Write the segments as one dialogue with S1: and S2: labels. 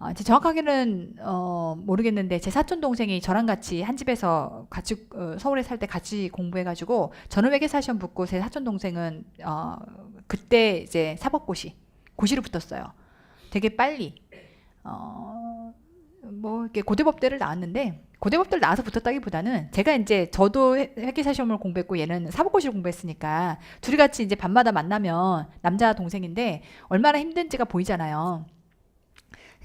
S1: 어, 이제 정확하게는 어, 모르겠는데 제 사촌 동생이 저랑 같이 한 집에서 같이 어, 서울에 살 때 같이 공부해가지고 저는 회계사 시험 붙고 제 사촌 동생은 어, 그때 이제 사법고시 고시를 붙었어요. 되게 빨리 어, 뭐 이렇게 고대법대를 나왔는데 고대법대를 나와서 붙었다기보다는 제가 이제 저도 회- 회계사 시험을 공부했고 얘는 사법고시를 공부했으니까 둘이 같이 이제 밤마다 만나면 남자 동생인데 얼마나 힘든지가 보이잖아요.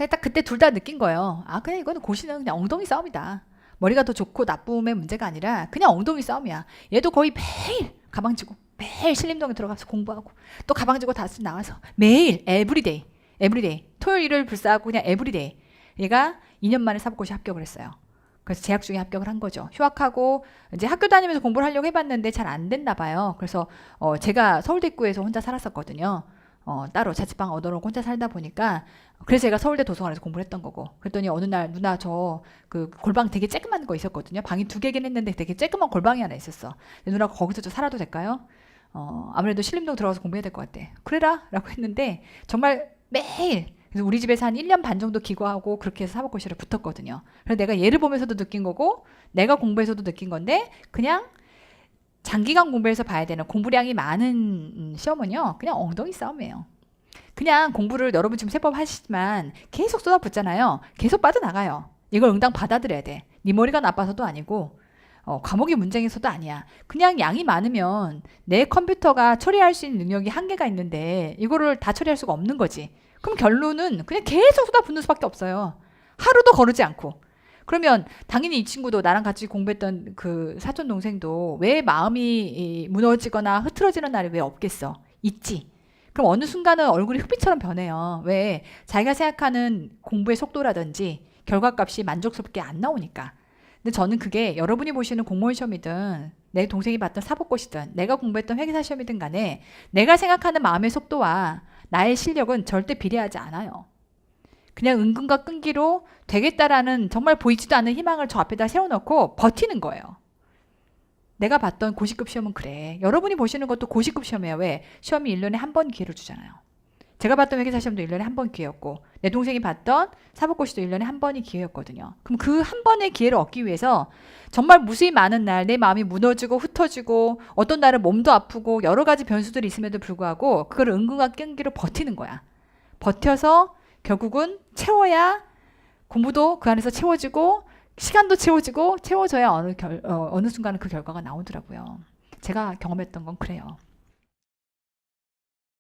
S1: 딱 그때 둘 다 느낀 거예요. 아, 그냥 이거는 고시는 그냥 엉덩이 싸움이다. 머리가 더 좋고 나쁨의 문제가 아니라 그냥 엉덩이 싸움이야. 얘도 거의 매일 가방 지고 매일 신림동에 들어가서 공부하고 또 가방 지고 다시 나와서 매일 에브리데이 에브리데이 토요일 일요일 불사하고 그냥 에브리데이 얘가 2년 만에 사법고시 합격을 했어요. 그래서 재학 중에 합격을 한 거죠. 휴학하고 이제 학교 다니면서 공부를 하려고 해봤는데 잘 안 됐나 봐요. 그래서 어, 제가 서울대 입구에서 혼자 살았었거든요. 어, 따로 자취방 얻어놓고 혼자 살다 보니까 그래서 제가 서울대 도서관에서 공부를 했던 거고 그랬더니 어느 날 누나 저 그 골방 되게 쬐끄만 거 있었거든요. 방이 두 개긴 했는데 되게 쬐끄만 골방이 하나 있었어. 누나가 거기서 저 살아도 될까요? 어 아무래도 신림동 들어가서 공부해야 될 것 같아. 그래라? 라고 했는데 정말 매일 그래서 우리 집에서 한 1년 반 정도 기고하고 그렇게 해서 사법고시를 붙었거든요. 그래서 내가 얘를 보면서도 느낀 거고 내가 공부해서도 느낀 건데 그냥 장기간 공부해서 봐야 되는 공부량이 많은 음, 시험은요 그냥 엉덩이 싸움이에요 그냥 공부를 여러분 지금 세법 하시지만 계속 쏟아붓잖아요. 계속 빠져나가요. 이걸 응당 받아들여야 돼. 네 머리가 나빠서도 아니고 어, 과목이 문제에서도 아니야. 그냥 양이 많으면 내 컴퓨터가 처리할 수 있는 능력이 한계가 있는데 이거를 다 처리할 수가 없는 거지. 그럼 결론은 그냥 계속 쏟아붓는 수밖에 없어요. 하루도 거르지 않고. 그러면 당연히 이 친구도 나랑 같이 공부했던 그 사촌 동생도 왜 마음이 이, 무너지거나 흐트러지는 날이 왜 없겠어? 있지. 그럼 어느 순간은 얼굴이 흑빛처럼 변해요. 왜? 자기가 생각하는 공부의 속도라든지 결과값이 만족스럽게 안 나오니까. 근데 저는 그게 여러분이 보시는 공무원 시험이든 내 동생이 봤던 사법고시든 내가 공부했던 회계사 시험이든 간에 내가 생각하는 마음의 속도와 나의 실력은 절대 비례하지 않아요. 그냥 은근과 끈기로 되겠다라는 정말 보이지도 않는 희망을 저 앞에다 세워놓고 버티는 거예요. 내가 봤던 고시급 시험은 그래. 여러분이 보시는 것도 고시급 시험이에요. 왜? 시험이 1년에 한 번 기회를 주잖아요. 제가 봤던 회계사 시험도 1년에 한 번 기회였고 내 동생이 봤던 사법고시도 1년에 한 번이 기회였거든요. 그럼 그 한 번의 기회를 얻기 위해서 정말 무수히 많은 날 내 마음이 무너지고 흩어지고 어떤 날은 몸도 아프고 여러 가지 변수들이 있음에도 불구하고 그걸 은근과 끈기로 버티는 거야. 버텨서 결국은 채워야 공부도 그 안에서 채워지고 시간도 채워지고 채워져야 어느 결, 어, 어느 순간은 그 결과가 나오더라고요. 제가 경험했던 건 그래요.